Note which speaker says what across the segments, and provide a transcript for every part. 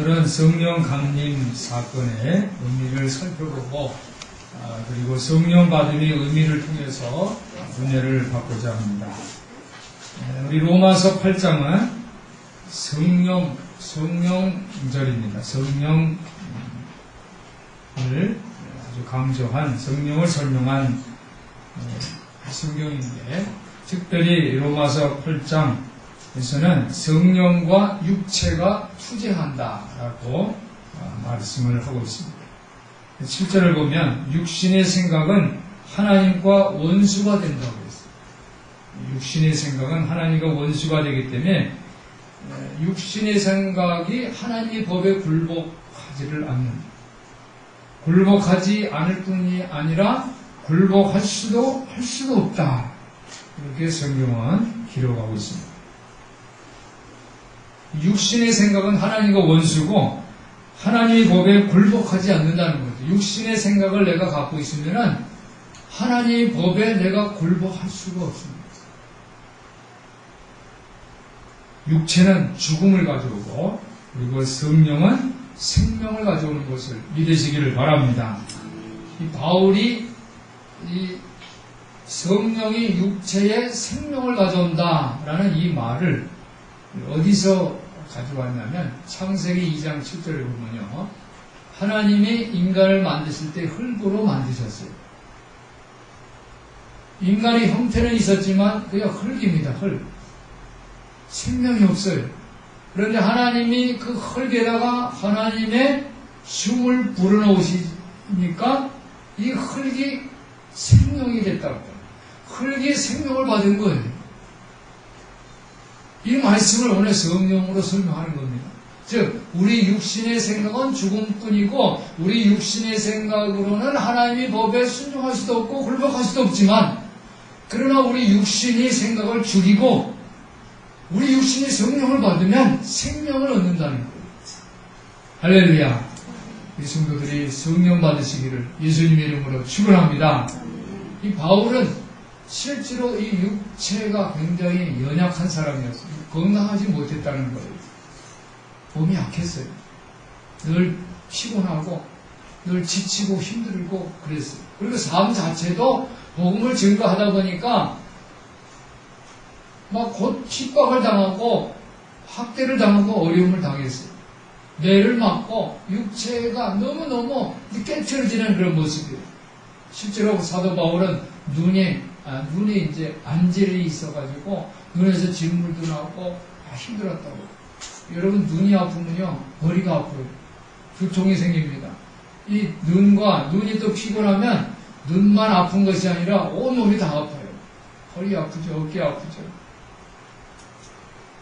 Speaker 1: 오늘은 성령 강림 사건의 의미를 살펴보고 아, 그리고 성령 받음의 의미를 통해서 은혜를 받고자 합니다. 네, 우리 로마서 8장은 성령 성령절입니다. 성령을 아주 강조한 성령을 설명한 어, 성경인데 특별히 로마서 8장 에서는 성령과 육체가 투쟁한다라고 어, 말씀을 하고 있습니다. 7절을 보면 육신의 생각은 하나님과 원수가 된다고 했어요. 육신의 생각은 하나님과 원수가 되기 때문에 육신의 생각이 하나님의 법에 굴복하지를 않는다. 굴복하지 않을 뿐이 아니라 굴복할 수도 할 수도 없다. 이렇게 성경은 기록하고 있습니다. 육신의 생각은 하나님과 원수고 하나님의 법에 굴복하지 않는다는 거죠. 육신의 생각을 내가 갖고 있으면 하나님의 법에 내가 굴복할 수가 없습니다. 육체는 죽음을 가져오고 그리고 성령은 생명을 가져오는 것을 믿으시기를 바랍니다. 이 바울이 이 성령이 육체에 생명을 가져온다라는 이 말을 어디서 가져왔냐면 창세기 2장 7절을 보면요. 하나님이 인간을 만드실 때 흙으로 만드셨어요. 인간의 형태는 있었지만 그냥 흙입니다. 흙. 생명이 없어요. 그런데 하나님이 그 흙에다가 하나님의 숨을 불어넣으시니까 이 흙이 생명이 됐다고. 흙이 생명을 받은 거예요. 이 말씀을 오늘 성령으로 설명하는 겁니다. 즉, 우리 육신의 생각은 죽음뿐이고, 우리 육신의 생각으로는 하나님의 법에 순종할 수도 없고, 굴복할 수도 없지만, 그러나 우리 육신이 생각을 죽이고, 우리 육신이 성령을 받으면 생명을 얻는다는 거예요. 할렐루야. 이 성도들이 성령 받으시기를 예수님의 이름으로 축원합니다. 이 바울은 실제로 이 육체가 굉장히 연약한 사람이었어요. 건강하지 못했다는 거예요. 몸이 약했어요. 늘 피곤하고 늘 지치고 힘들고 그랬어요. 그리고 삶 자체도 복음을 증거하다 보니까 막 곧 핍박을 당하고 학대를 당하고 어려움을 당했어요. 뇌를 맞고 육체가 너무너무 깨트려지는 그런 모습이에요. 실제로 사도 바울은 눈에 아, 눈에 이제 안젤이 있어가지고 눈에서 진물도 나오고 아, 힘들었다고. 여러분 눈이 아프면요 머리가 아파요. 두통이 생깁니다. 이 눈과 눈이 또 피곤하면 눈만 아픈 것이 아니라 온 몸이 다 아파요. 허리 아프죠, 어깨 아프죠,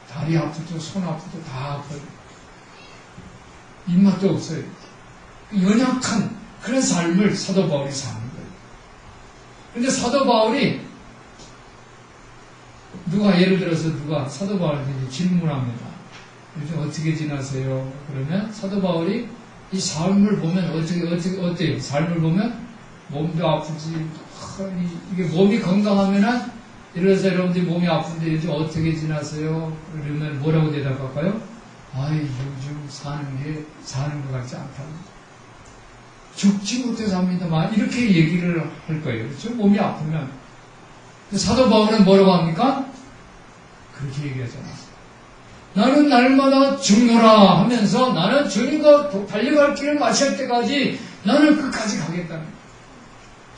Speaker 1: 다리 아프죠, 손 아프죠, 다 아파요. 입맛도 없어요. 연약한 그런 삶을 사도 바울이 거예요. 근데 사도 바울이 누가 예를 들어서 누가 사도 바울한테 질문합니다. 요즘 어떻게 지나세요? 그러면 사도 바울이 이 삶을 보면 어떻게 어떻게 어때요? 삶을 보면 몸도 아프지. 이게 몸이 건강하면은 이래서 여러분들이 몸이 아픈데 요즘 어떻게 지나세요? 그러면 뭐라고 대답할까요? 아이 요즘 사는 게 사는 것 같지 않다고. 죽지 못해 삽니다만 이렇게 얘기를 할 거예요. 그렇죠? 몸이 아프면. 사도 바울은 뭐라고 합니까? 그렇게 얘기하잖아. 나는 날마다 죽노라 하면서 나는 주님과 달려갈 길을 마칠 때까지 나는 끝까지 가겠다는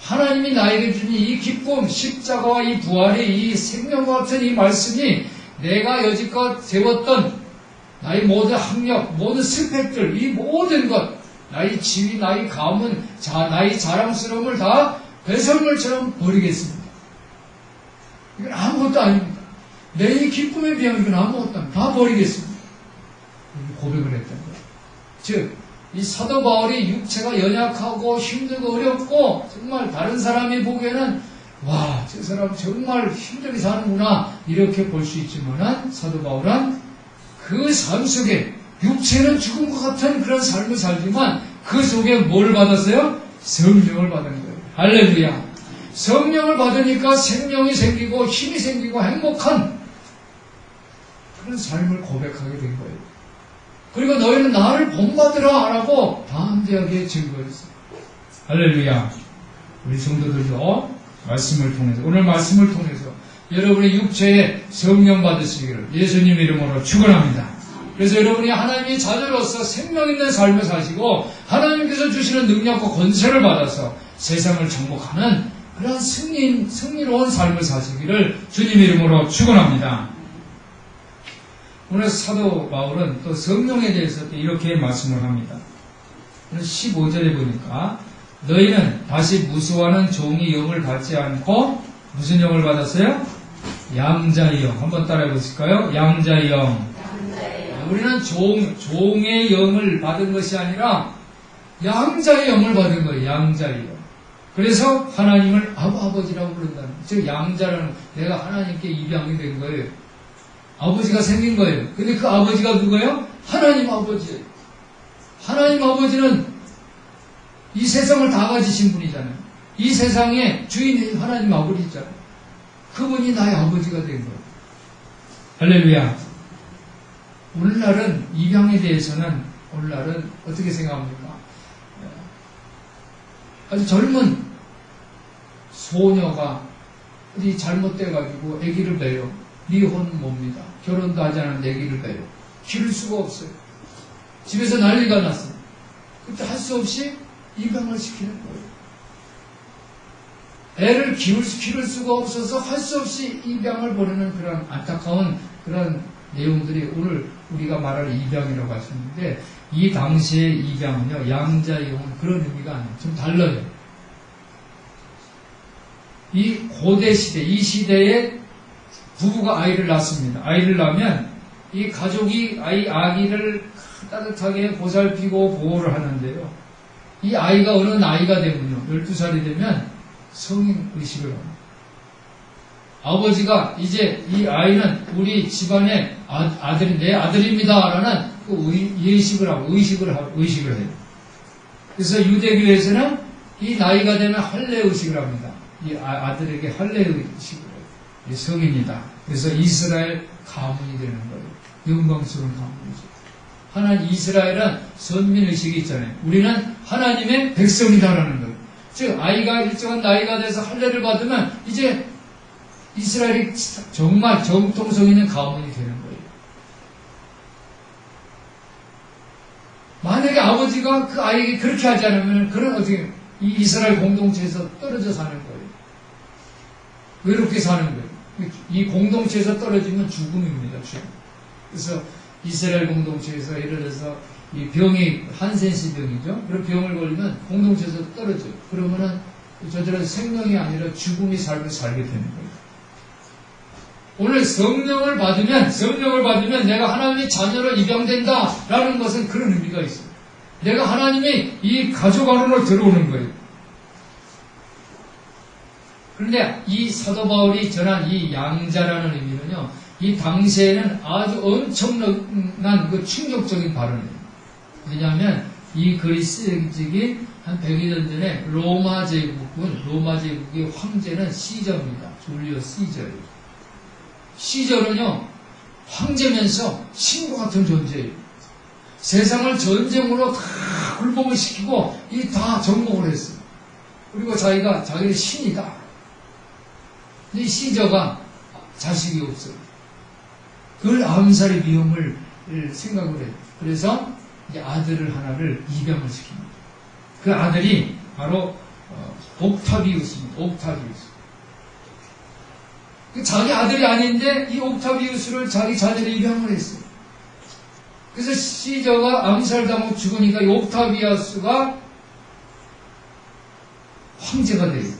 Speaker 1: 하나님이 나에게 주니 이 기쁨, 십자가와 이 부활의 이 생명과 같은 이 말씀이 내가 여지껏 세웠던 나의 모든 학력, 모든 스펙들, 이 모든 것, 나의 지위, 나의 가문, 자, 나의 자랑스러움을 다 배설물처럼 버리겠습니다. 이건 아무것도 아닙니다. 내 기쁨에 비하면 이건 아무것도 아닙니다. 다 버리겠습니다. 고백을 했던 거예요. 즉, 이 사도 바울이 육체가 연약하고 힘들고 어렵고 정말 다른 사람이 보기에는 와, 저 사람 정말 힘들게 사는구나 이렇게 볼 수 있지만은 사도 바울은 그 삶 속에 육체는 죽은 것 같은 그런 삶을 살지만 그 속에 뭘 받았어요? 성령을 받은 거예요. 할렐루야. 성령을 받으니까 생명이 생기고 힘이 생기고 행복한 그런 삶을 고백하게 된 거예요. 그리고 너희는 나를 본받으라 하라고 담대하게 증거했어요. 할렐루야. 우리 성도들도 말씀을 통해서 오늘 말씀을 통해서 여러분의 육체에 성령 받으시기를 예수님 이름으로 축원합니다. 그래서 여러분이 하나님의 자녀로서 생명 있는 삶을 사시고 하나님께서 주시는 능력과 권세를 받아서 세상을 정복하는 그런 승리, 승리로운 삶을 사시기를 주님 이름으로 축원합니다. 오늘 사도 바울은 또 성령에 대해서 또 이렇게 말씀을 합니다. 15절에 보니까 너희는 다시 무수하는 종이 영을 받지 않고 무슨 영을 받았어요? 양자의 영. 한번 따라해 보실까요? 양자의 영. 우리는 종, 종의 영을 받은 것이 아니라 양자의 영을 받은 거예요. 양자의 영. 그래서 하나님을 아버, 아버지라고 부른다는 거예요. 즉, 양자라는 내가 하나님께 입양이 된 거예요. 아버지가 생긴 거예요. 근데 그 아버지가 누구예요? 하나님 아버지예요. 하나님 아버지는 이 세상을 다 가지신 분이잖아요. 이 세상의 주인이 하나님 아버지잖아요. 그분이 나의 아버지가 된 거예요. 할렐루야. 오늘날은 입양에 대해서는 오늘날은 어떻게 생각합니까? 아주 젊은 소녀가 어디 잘못돼가지고 아기를 배요. 미혼 뭡니다. 결혼도 하지 않은 아기를 배요. 기를 수가 없어요. 집에서 난리가 났어요. 그때 할 수 없이 입양을 시키는 거예요. 애를 기울, 기를 수가 없어서 할 수 없이 입양을 보내는 그런 안타까운 그런 내용들이 오늘 우리가 말할 입양이라고 하셨는데 이 당시의 입양은요 양자의 용은 그런 의미가 아니에요. 좀 달라요. 이 고대 시대, 이 시대에 부부가 아이를 낳습니다. 아이를 낳으면 이 가족이 아이 아기를 따뜻하게 보살피고 보호를 하는데요. 이 아이가 어느 나이가 되면요. 12살이 되면 성인 의식을 합니다. 아버지가 이제 이 아이는 우리 집안의 아, 들이내 내 아들입니다라는 그 의, 예식을 하고 의식을 하고 의식을 해요. 그래서 유대교에서는 이 나이가 되면 할례 의식을 합니다. 이 아, 들에게 할례 의식을 해요. 성인이다. 그래서 이스라엘 가문이 되는 거예요. 영광스러운 가문이죠. 하나님 이스라엘은 선민 의식이 있잖아요. 우리는 하나님의 백성이다라는 거예요. 즉 아이가 일정한 나이가 돼서 할례를 받으면 이제 이스라엘이 정말 정통성 있는 가문이 되는 거예요. 만약에 아버지가 그 아이에게 그렇게 하지 않으면 그런 어떻게 이 이스라엘 공동체에서 떨어져 사는 거예요. 외롭게 사는 거예요. 이 공동체에서 떨어지면 죽음입니다. 죽음. 그래서 이스라엘 공동체에서 예를 들어서 이 병이 한센시 병이죠. 그런 병을 걸리면 공동체에서 떨어져요. 그러면은 저들은 생명이 아니라 죽음이 삶을 살게 되는 거예요. 오늘 성령을 받으면 성령을 받으면 내가 하나님의 자녀로 입양된다라는 것은 그런 의미가 있어요. 내가 하나님의 이 가족 안으로 들어오는 거예요. 그런데 이 사도 바울이 전한 이 양자라는 의미는요, 이 당시에는 아주 엄청난 그 충격적인 발언이에요. 왜냐하면 이 그리스직이 한 100여 년 전에 로마 제국은 로마 제국의 황제는 시저입니다. 줄리오 시저예요. 시절은요, 황제면서 신과 같은 존재예요. 세상을 전쟁으로 다 굴복을 시키고 이 다 정복을 했어요. 그리고 자기가 자기를 신이다. 이 시저가 자식이 없어요. 그걸 암살의 위험을 생각을 해요. 그래서 아들을 하나를 입양을 시킵니다. 그 아들이 바로 어, 옥타비우스입니다. 옥타비우스. 그 자기 아들이 아닌데 이 옥타비우스를 자기 자녀로 입양을 했어요. 그래서 시저가 암살당하고 죽으니까 이 옥타비우스가 황제가 돼요.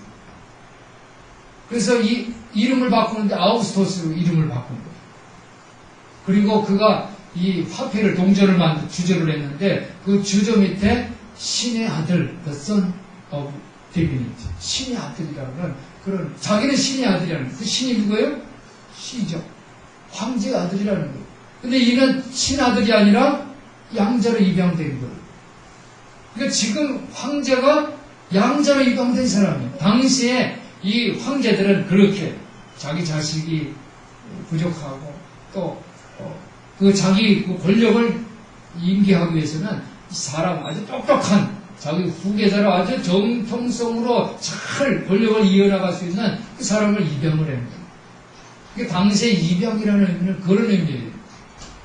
Speaker 1: 그래서 이 이름을 바꾸는데 아우스토스로 이름을 바꾼 거예요. 그리고 그가 이 화폐를 동전을 만든 주저를 했는데 그 주저 밑에 신의 아들, the son of divinity, 신의 아들이라는 그런 자기는 신의 아들이라는. 그 신이 누구예요? 시죠. 황제의 아들이라는 거예요. 근데 이는 신아들이 아니라 양자로 입양된 거예요. 그러니까 지금 황제가 양자로 입양된 사람이에요. 당시에 이 황제들은 그렇게 자기 자식이 부족하고 또그 어, 자기 그 권력을 임기하기 위해서는 사람 아주 똑똑한 자기 후계자를 아주 정통성으로 잘 권력을 이어나갈 수 있는 그 사람을 입양을 합니다. 그 당시에 입양이라는 의미는 그런 의미예요.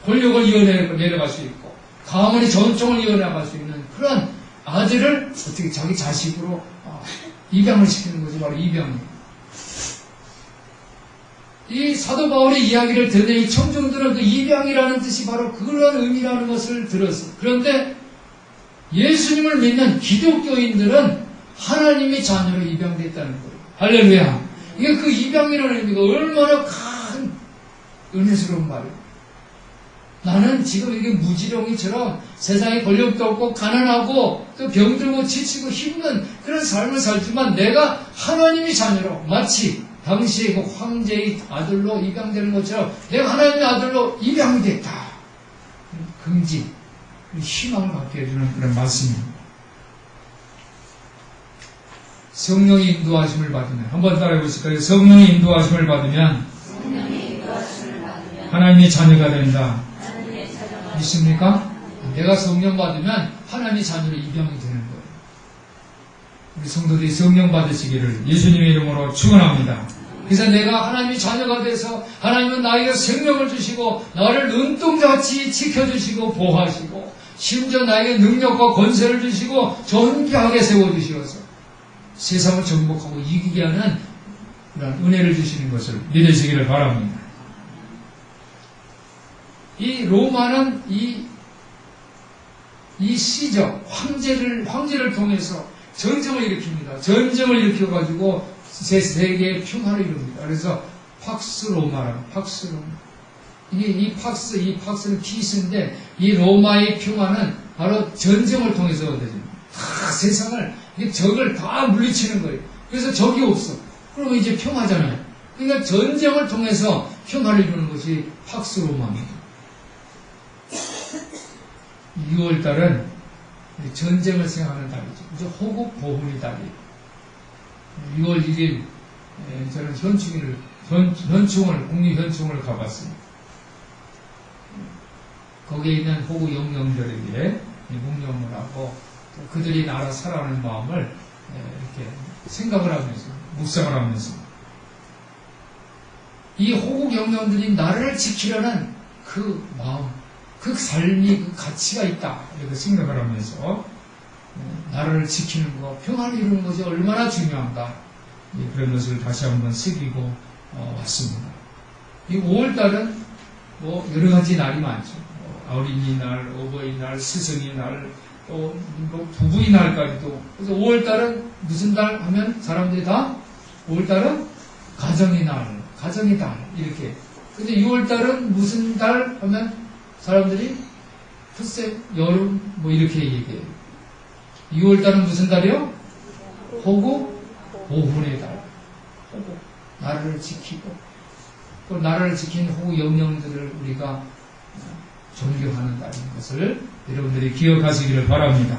Speaker 1: 권력을 이어내려갈 수 있고 가문의 전통을 이어나갈 수 있는 그런 아들을 어떻게 자기 자식으로 어, 입양을 시키는 것이 바로 입양입니다. 이 사도 바울의 이야기를 듣는 이 청중들은 그 입양이라는 뜻이 바로 그런 의미라는 것을 들었어요. 그런데 예수님을 믿는 기독교인들은 하나님의 자녀로 입양됐다는 거예요. 할렐루야. 이게 그 입양이라는 의미가 얼마나 큰 은혜스러운 말이에요. 나는 지금 이게 무지렁이처럼 세상에 권력도 없고 가난하고 또 병들고 지치고 힘든 그런 삶을 살지만 내가 하나님의 자녀로 마치 당시에 그 황제의 아들로 입양되는 것처럼 내가 하나님의 아들로 입양이 됐다. 긍지, 희망을 갖게 해주는 그런 말씀입니다. 성령의 인도하심을 받으면 한번 따라해 보실까요? 성령의 인도하심을 받으면 하나님의 자녀가 된다. 믿습니까? 내가 성령 받으면 하나님의 자녀로 입양이 되는 거예요. 우리 성도들이 성령 받으시기를 예수님의 이름으로 축원합니다. 그래서 내가 하나님의 자녀가 돼서 하나님은 나에게 생명을 주시고 나를 눈동자같이 지켜주시고 보호하시고 심지어 나에게 능력과 권세를 주시고 존귀하게 세워주시어서 세상을 정복하고 이기게 하는 그런 은혜를 주시는 것을 믿으시기를 바랍니다. 이 로마는 이, 이 시적, 황제를, 황제를 통해서 전쟁을 일으킵니다. 전쟁을 일으켜가지고 세, 세계의 평화를 이룹니다. 그래서 팍스 로마라, 팍스 로마. 이게 이 팍스, 이 팍스는 피스인데 이 로마의 평화는 바로 전쟁을 통해서 얻어집니다. 다 세상을, 이 적을 다 물리치는 거예요. 그래서 적이 없어. 그러면 이제 평화잖아요. 그러니까 전쟁을 통해서 평화를 이루는 것이 팍스 로마입니다. 6월 달은 전쟁을 생각하는 달이죠. 그죠? 호국 보훈의 달이. 6월 1일 저는 현충일을 현, 현충을 국립 현충을 가봤습니다. 거기에 있는 호국 영령들에게 묵념을 하고 그들이 나라 살아가는 마음을 이렇게 생각을 하면서 묵상을 하면서 이 호국 영령들이 나라를 지키려는 그 마음 그 삶이 그 가치가 있다 이렇게 생각을 하면서 나라를 지키는 것, 평화를 이루는 것이 얼마나 중요한가 그런 것을 다시 한번 새기고 어, 왔습니다. 이 5월달은 뭐 여러 가지 날이 많죠. 뭐 어린이날, 어버이날, 스승이날, 또 뭐 부부의 날까지도. 그래서 5월달은 무슨 달 하면 사람들이 다 5월달은 가정의 날, 가정의 달 이렇게. 근데 6월달은 무슨 달 하면 사람들이 글쎄 여름 뭐 이렇게 얘기해요. 6월달은 무슨 달이요? 호구 보훈의 달. 호구 나라를 지키고 또 나라를 지킨 호구 영령들을 우리가 존경하는 달인 것을 여러분들이 기억하시기를 바랍니다.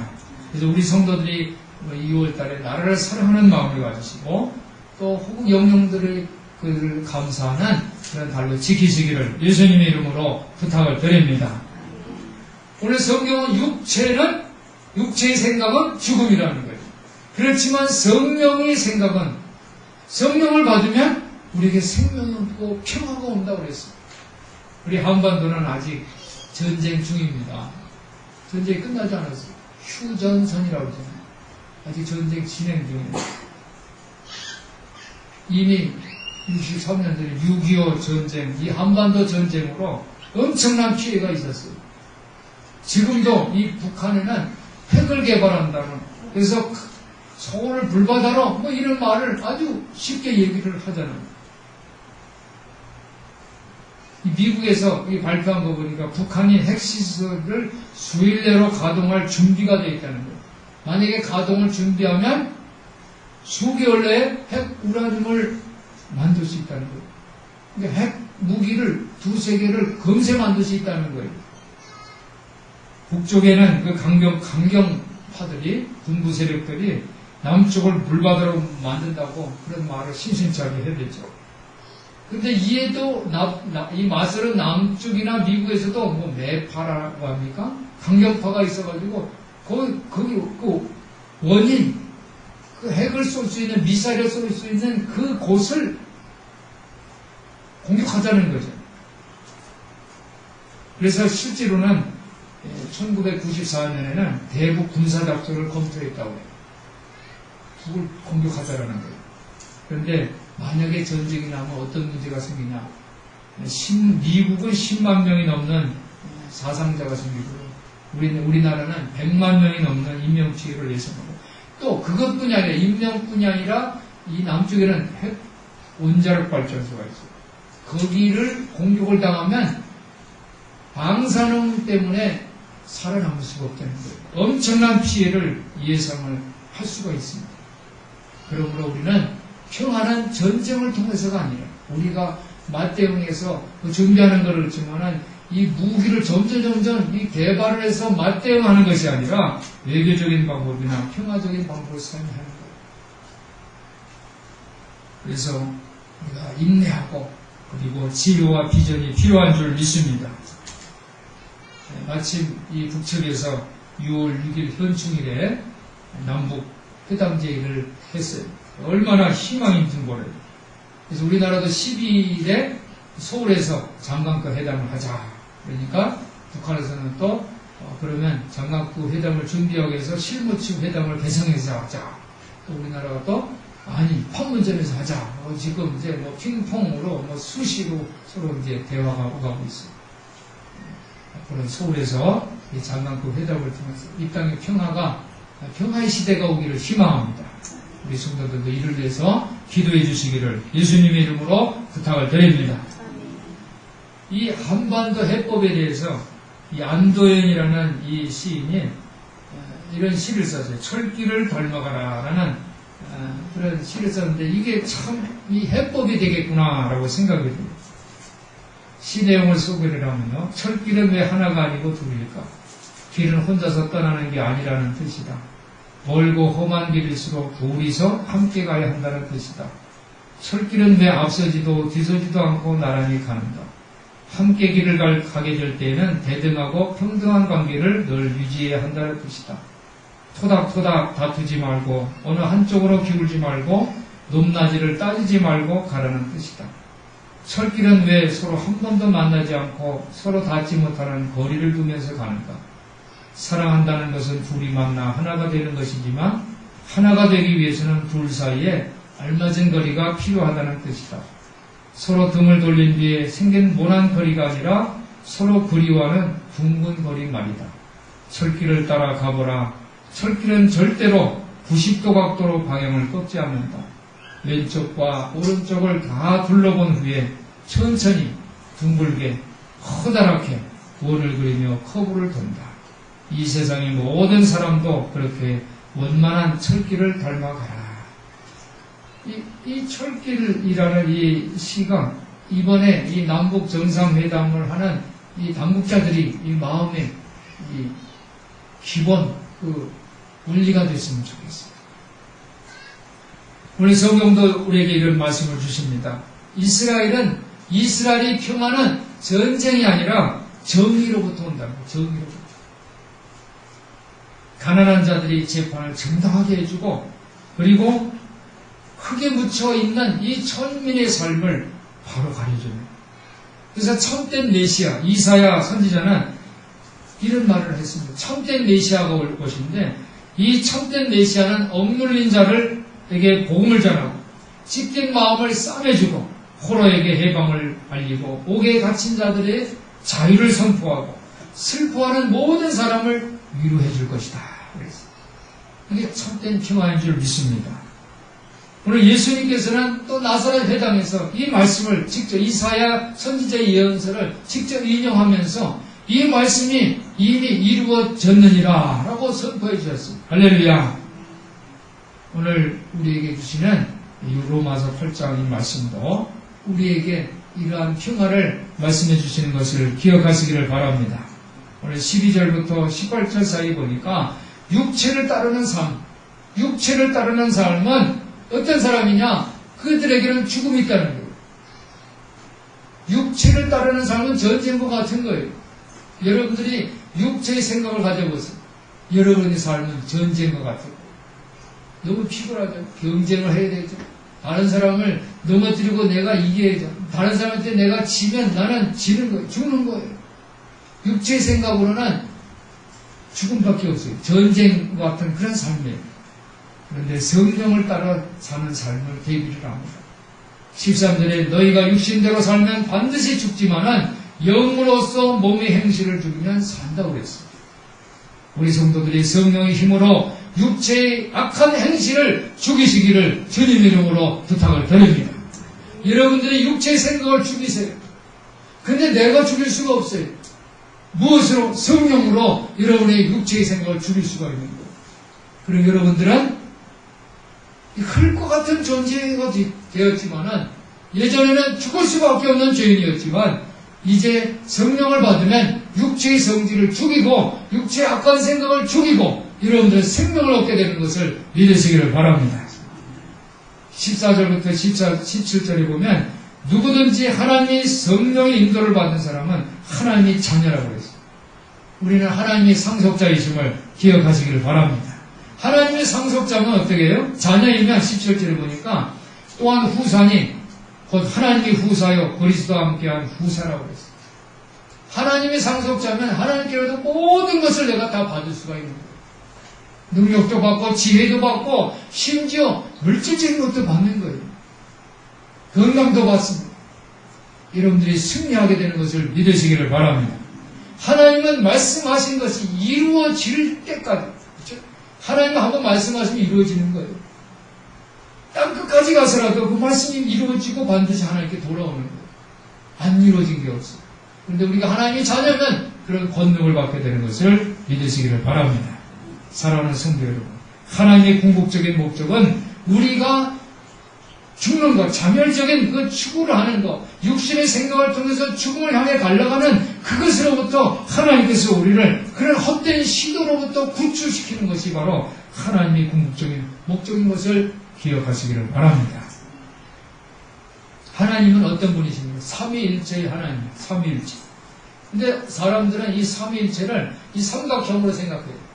Speaker 1: 그래서 우리 성도들이 2월 달에 나라를 사랑하는 마음을 가지시고 또 호국 영령들을 그를 감사하는 그런 달로 지키시기를 예수님의 이름으로 부탁을 드립니다. 오늘 성경은 육체는 육체의 생각은 죽음이라는 거예요. 그렇지만 성령의 생각은 성령을 받으면 우리에게 생명이 없고 평화가 온다고 그랬어요. 우리 한반도는 아직 전쟁 중입니다. 전쟁이 끝나지 않았어요. 휴전선이라고 그러잖아요. 아직 전쟁 진행 중입니다. 이미 63년 전에 6.25 전쟁, 이 한반도 전쟁으로 엄청난 피해가 있었어요. 지금도 이 북한에는 핵을 개발한다는, 그래서 서울을 불바다로 뭐 이런 말을 아주 쉽게 얘기를 하잖아요. 미국에서 발표한 거 보니까 북한이 핵시설을 수일 내로 가동할 준비가 되어 있다는 거예요. 만약에 가동을 준비하면 수개월 내에 핵 우라늄을 만들 수 있다는 거예요. 그러니까 핵 무기를 두세 개를 금세 만들 수 있다는 거예요. 북쪽에는 그 강경, 강경파들이, 군부 세력들이 남쪽을 물바다로 만든다고 그런 말을 심심찮게 해댔죠. 근데 이에도 나, 나, 이 마술은 남쪽이나 미국에서도 뭐 매파라고 합니까? 강경파가 있어가지고 거기 거기 그 원인 그 핵을 쏠 수 있는 미사일을 쏠 수 있는 그 곳을 공격하자는 거죠. 그래서 실제로는 1994년에는 대북 군사 작전을 검토했다고 해요. 북을 공격하자라는 거예요. 그런데 만약에 전쟁이 나면 어떤 문제가 생기냐. 신- 미국은 10만 명이 넘는 사상자가 생기고 우리, 우리나라는 100만 명이 넘는 인명피해를 예상하고 또 그것뿐이 아니라 인명뿐이 아니라 이 남쪽에는 핵 원자력 발전소가 있어요. 거기를 공격을 당하면 방사능 때문에 살아남을 수가 없다는 거예요. 엄청난 피해를 예상을 할 수가 있습니다. 그러므로 우리는 평화는 전쟁을 통해서가 아니라 우리가 맞대응해서 그 준비하는 것을 그렇지만은 이 무기를 점점 점점 이 개발을 해서 맞대응하는 것이 아니라 외교적인 방법이나 평화적인 방법을 사용하는 거예요. 그래서 우리가 인내하고 그리고 지혜와 비전이 필요한 줄 믿습니다. 네, 마침 이 북측에서 6월 6일 현충일에 남북 회담 제의를 했어요. 얼마나 희망이 있는 거래요. 그래서 우리나라도 12일에 서울에서 장관급 회담을 하자. 그러니까 북한에서는 또 어, 그러면 장관급 회담을 준비하기 위해서 실무측 회담을 개성해서 하자. 또 우리나라가 또 아니 판문점에서 하자. 어, 지금 이제 뭐 핑퐁으로 뭐 수시로 서로 이제 대화가 오가고 있어요. 앞으로 서울에서 이 장관급 회담을 통해서 이 땅의 평화가 평화의 시대가 오기를 희망합니다. 우리 성도들도 이를 위해서 기도해 주시기를 예수님의 이름으로 부탁을 드립니다. 이 한반도 해법에 대해서 이 안도현이라는 이 시인이 어, 이런 시를 썼어요. 철길을 닮아가라라는 어, 그런 시를 썼는데 이게 참 이 해법이 되겠구나라고 생각이 듭니다. 시 내용을 소개를 하면요. 철길은 왜 하나가 아니고 둘일까? 길은 혼자서 떠나는 게 아니라는 뜻이다. 멀고 험한 길일수록 둘이서 함께 가야 한다는 뜻이다. 철길은 왜 앞서지도 뒤서지도 않고 나란히 가는가? 함께 길을 갈, 가게 될 때에는 대등하고 평등한 관계를 늘 유지해야 한다는 뜻이다. 토닥토닥 다투지 말고 어느 한쪽으로 기울지 말고 높낮이를 따지지 말고 가라는 뜻이다. 철길은 왜 서로 한 번도 만나지 않고 서로 닿지 못하는 거리를 두면서 가는가? 사랑한다는 것은 둘이 만나 하나가 되는 것이지만 하나가 되기 위해서는 둘 사이에 알맞은 거리가 필요하다는 뜻이다. 서로 등을 돌린 뒤에 생긴 모난 거리가 아니라 서로 그리워하는 둥근 거리 말이다. 철길을 따라 가보라. 철길은 절대로 90도 각도로 방향을 꺾지 않는다. 왼쪽과 오른쪽을 다 둘러본 후에 천천히 둥글게 커다랗게 원을 그리며 커브를 돈다. 이 세상의 모든 사람도 그렇게 원만한 철길을 닮아가라. 이, 이 철길이라는 이 시가 이번에 이 남북 정상회담을 하는 이 당국자들이 이 마음의 이 기본 그 원리가 됐으면 좋겠어요. 오늘 성경도 우리에게 이런 말씀을 주십니다. 이스라엘은 이스라엘의 평화는 전쟁이 아니라 정의로부터 온다고 정의로부터. 가난한 자들이 재판을 정당하게 해주고 그리고 흙에 묻혀 있는 이 천민의 삶을 바로 가려줍니다. 그래서 참된 메시아 이사야 선지자는 이런 말을 했습니다. 참된 메시아가 올 것인데 이 참된 메시아는 억눌린 자를 에게 복음을 전하고 찢긴 마음을 싸매주고 호로에게 해방을 알리고 옥에 갇힌 자들의 자유를 선포하고 슬퍼하는 모든 사람을 위로해 줄 것이다. 그랬어요. 이게 참된 평화인 줄 믿습니다. 오늘 예수님께서는 또 나사렛 회당에서 이 말씀을 직접 이사야 선지자의 예언서를 직접 인용하면서 이 말씀이 이미 이루어졌느니라 라고 선포해 주셨습니다. 할렐루야. 오늘 우리에게 주시는 이 로마서 8장의 말씀도 우리에게 이러한 평화를 말씀해 주시는 것을 기억하시기를 바랍니다. 오늘 12절부터 18절 사이 보니까 육체를 따르는 삶, 육체를 따르는 삶은 어떤 사람이냐? 그들에게는 죽음이 있다는 거예요. 육체를 따르는 삶은 전쟁과 같은 거예요. 여러분들이 육체의 생각을 가져보세요. 여러분의 삶은 전쟁과 같아요. 너무 피곤하죠. 경쟁을 해야 되죠. 다른 사람을 넘어뜨리고 내가 이겨야죠. 다른 사람한테 내가 지면 나는 지는 거예요. 죽는 거예요. 육체의 생각으로는 죽음밖에 없어요. 전쟁 같은 그런 삶이에요. 그런데 성령을 따라 사는 삶을 대비를 합니다. 13절에 너희가 육신대로 살면 반드시 죽지만은 영으로서 몸의 행실을 죽이면 산다고 그랬습니다. 우리 성도들이 성령의 힘으로 육체의 악한 행실을 죽이시기를 주님 이름으로 부탁을 드립니다. 여러분들이 육체의 생각을 죽이세요. 근데 내가 죽일 수가 없어요. 무엇으로? 성령으로 여러분의 육체의 생각을 죽일 수가 있는 거예요. 그럼 여러분들은 흘 것 같은 존재가 되었지만은 예전에는 죽을 수밖에 없는 죄인이었지만 이제 성령을 받으면 육체의 성질을 죽이고 육체의 악한 생각을 죽이고 여러분들은 생명을 얻게 되는 것을 믿으시기를 바랍니다. 14절부터 14, 17절에 보면 누구든지 하나님의 성령의 인도를 받은 사람은 하나님의 자녀라고 했어요. 우리는 하나님의 상속자이심을 기억하시기를 바랍니다. 하나님의 상속자는 어떻게 해요? 자녀이면 17절에 보니까 또한 후사니 곧 하나님의 후사요 그리스도와 함께한 후사라고 했어요. 하나님의 상속자면 하나님께로도 모든 것을 내가 다 받을 수가 있는 거예요. 능력도 받고 지혜도 받고 심지어 물질적인 것도 받는 거예요. 건강도 받습니다. 여러분들이 승리하게 되는 것을 믿으시기를 바랍니다. 하나님은 말씀하신 것이 이루어질 때까지 그렇죠? 하나님은 한번 말씀하시면 이루어지는 거예요. 땅 끝까지 가서라도 그 말씀이 이루어지고 반드시 하나님께 돌아오는 거예요. 안 이루어진 게 없어요. 그런데 우리가 하나님의 자녀면 그런 권능을 받게 되는 것을 믿으시기를 바랍니다. 사랑하는 성도 여러분, 하나님의 궁극적인 목적은 우리가 죽는 것, 자멸적인 그 추구를 하는 것, 육신의 생각을 통해서 죽음을 향해 갈라가는 그것으로부터 하나님께서 우리를 그런 헛된 시도로부터 구출시키는 것이 바로 하나님의 궁극적인 목적인 것을 기억하시기를 바랍니다. 하나님은 어떤 분이십니까? 삼위일체의 하나님, 삼위일체. 근데 사람들은 이 삼위일체를 이 삼각형으로 생각해요.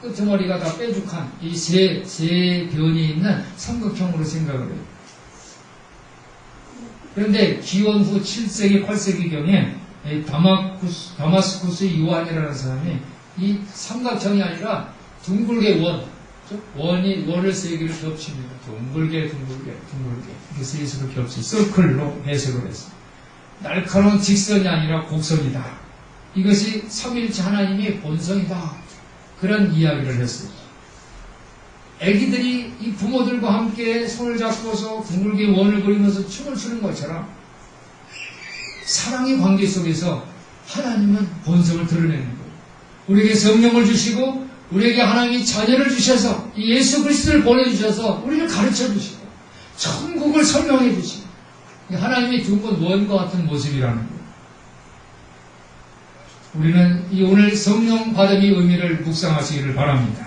Speaker 1: 끄트머리가 다 뾰족한 이 세, 세 변이 있는 삼각형으로 생각을 해요. 그런데 기원 후 7세기, 8세기경에 다마쿠스, 다마스쿠스 요한이라는 사람이 이 삼각형이 아니라 둥글게 원, 원이 원을 세 개를 겹칩니다. 둥글게, 둥글게, 둥글게. 이렇게 세 개로 겹치, 서클로 해석을 했습니다. 날카로운 직선이 아니라 곡선이다. 이것이 삼일체 하나님의 본성이다. 그런 이야기를 했어요. 애기들이 이 부모들과 함께 손을 잡고서 둥글게 원을 그리면서 춤을 추는 것처럼 사랑의 관계 속에서 하나님은 본성을 드러내는 거예요. 우리에게 성령을 주시고 우리에게 하나님이 자녀를 주셔서 예수 그리스도를 보내주셔서 우리를 가르쳐 주시고 천국을 설명해 주시고 하나님이 두분 원과 같은 모습이라는 거예요. 우리는 이 오늘 성령 받음의 의미를 묵상하시기를 바랍니다.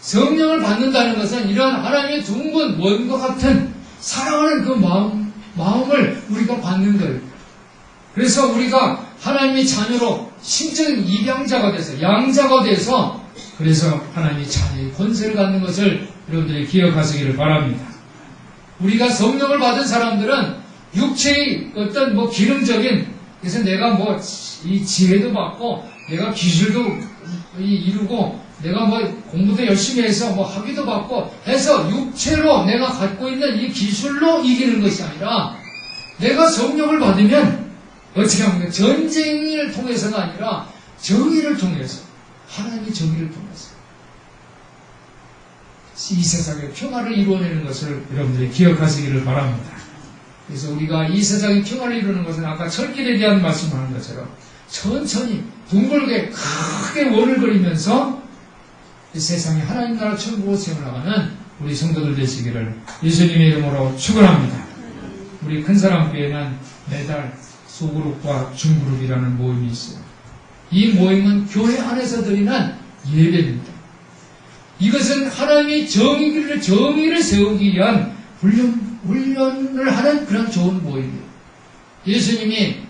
Speaker 1: 성령을 받는다는 것은 이러한 하나님의 둥근 원과 같은 사랑하는 그 마음, 마음을 우리가 받는 거예요. 그래서 우리가 하나님의 자녀로 심적인 입양자가 돼서 양자가 돼서 그래서 하나님의 자녀의 권세를 갖는 것을 여러분들이 기억하시기를 바랍니다. 우리가 성령을 받은 사람들은 육체의 어떤 뭐 기능적인 그래서 내가 뭐 이 지혜도 받고 내가 기술도 이루고 내가 뭐 공부도 열심히 해서 뭐 학위도 받고 해서 육체로 내가 갖고 있는 이 기술로 이기는 것이 아니라 내가 성령을 받으면 어떻게 합니까? 전쟁을 통해서가 아니라 정의를 통해서 하나님의 정의를 통해서 이 세상의 평화를 이루어내는 것을 여러분들이 기억하시기를 바랍니다. 그래서 우리가 이 세상의 평화를 이루는 것은 아까 철길에 대한 말씀을 하는 것처럼 천천히 둥글게 크게 원을 그리면서 세상에 하나님 나라 천국으로 세워나가는 우리 성도들 되시기를 예수님의 이름으로 축원합니다. 우리 큰 사람 교회는 매달 소그룹과 중그룹이라는 모임이 있어요. 이 모임은 교회 안에서 드리는 예배입니다. 이것은 하나님의 정의를, 정의를 세우기 위한 훈련, 훈련을 하는 그런 좋은 모임이에요. 예수님이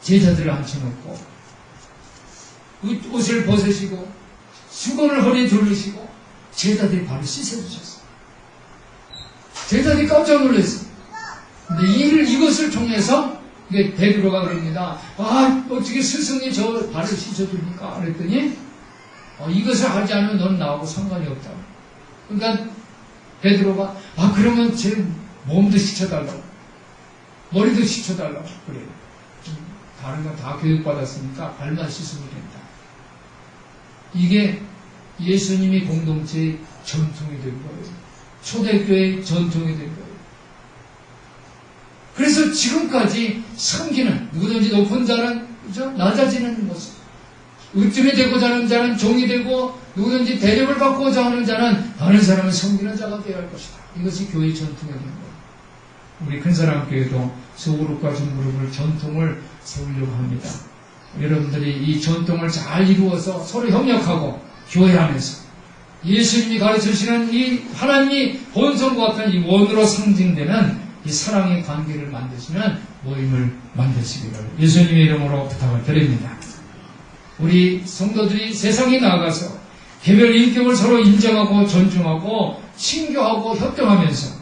Speaker 1: 제자들을 앉혀놓고 옷- 옷을 벗으시고 수건을 허리에 두르시고 제자들이 발을 씻어주셨어요. 제자들이 깜짝 놀랐어요. 근데 이를, 이것을 통해서 이게 베드로가 그럽니다. 아 어떻게 스승이 저 발을 씻어줍니까? 그랬더니 어, 이것을 하지 않으면 넌 나하고 상관이 없다. 그러니까 베드로가 아 그러면 제 몸도 씻어달라고 머리도 씻어달라고 그래요. 음, 다른 건 다 교육받았으니까 발만 씻으면 된다. 이게 예수님이 공동체의 전통이 된 거예요. 초대교회의 전통이 된 거예요. 그래서 지금까지 섬기는 누구든지 높은 자는 그죠? 낮아지는 모습. 으뜸이 되고자 하는 자는 종이 되고 누구든지 대접을 받고자 하는 자는 다른 사람을 섬기는 자가 되어야 할 것이다. 이것이 교회의 전통이 된 거예요. 우리 큰 사람 교회도 소그룹과 중그룹을 전통을 세우려고 합니다. 여러분들이 이 전통을 잘 이루어서 서로 협력하고 교회 안에서 예수님이 가르치시는 이 하나님이 본성과 같은 이 원으로 상징되는 이 사랑의 관계를 만드시는 모임을 만드시기를 예수님의 이름으로 부탁을 드립니다. 우리 성도들이 세상에 나가서 개별 인격을 서로 인정하고 존중하고 친교하고 협동하면서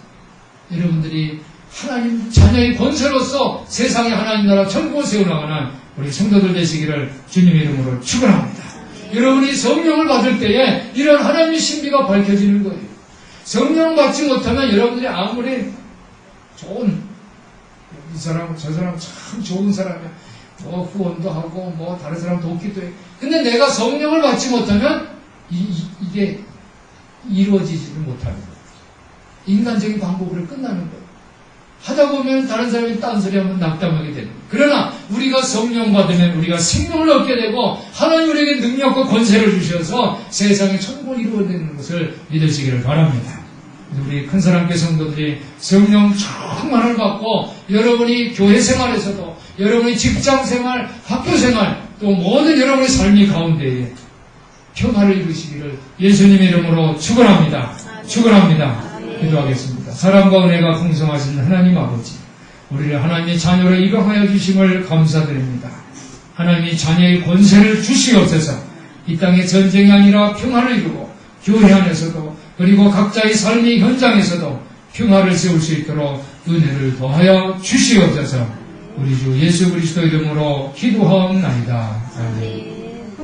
Speaker 1: 여러분들이 하나님 자녀의 권세로서 세상에 하나님 나라 천국을 세워나가는 우리 성도들 되시기를 주님의 이름으로 축원합니다. 여러분이 성령을 받을 때에 이런 하나님의 신비가 밝혀지는 거예요. 성령 받지 못하면 여러분들이 아무리 좋은 이 사람 저 사람 참 좋은 사람이야. 뭐 후원도 하고 뭐 다른 사람 돕기도 해. 근데 내가 성령을 받지 못하면 이, 게 이루어지지를 못하는 거예요. 인간적인 방법으로 끝나는 거예요. 하다 보면 다른 사람이 딴소리 하면 낙담하게 되는 거예요. 그러나 우리가 성령 받으면 우리가 생명을 얻게 되고 하나님 우리에게 능력과 권세를 주셔서 세상에 천국을 이루어내는 것을 믿으시기를 바랍니다. 우리 큰 사람께 성도들이 성령 충만을 받고 여러분이 교회 생활에서도 여러분이 직장 생활, 학교 생활 또 모든 여러분의 삶의 가운데에 평화를 이루시기를 예수님의 이름으로 축원합니다. 축원합니다. 기도하겠습니다. 사랑과 은혜가 풍성하신 하나님 아버지, 우리를 하나님의 자녀로 입양하여 주심을 감사드립니다. 하나님이 자녀의 권세를 주시옵소서 이 땅에 전쟁이 아니라 평화를 이루고 교회 안에서도 그리고 각자의 삶의 현장에서도 평화를 세울 수 있도록 은혜를 더하여 주시옵소서 우리 주 예수 그리스도 이름으로 기도하옵나이다. 아멘.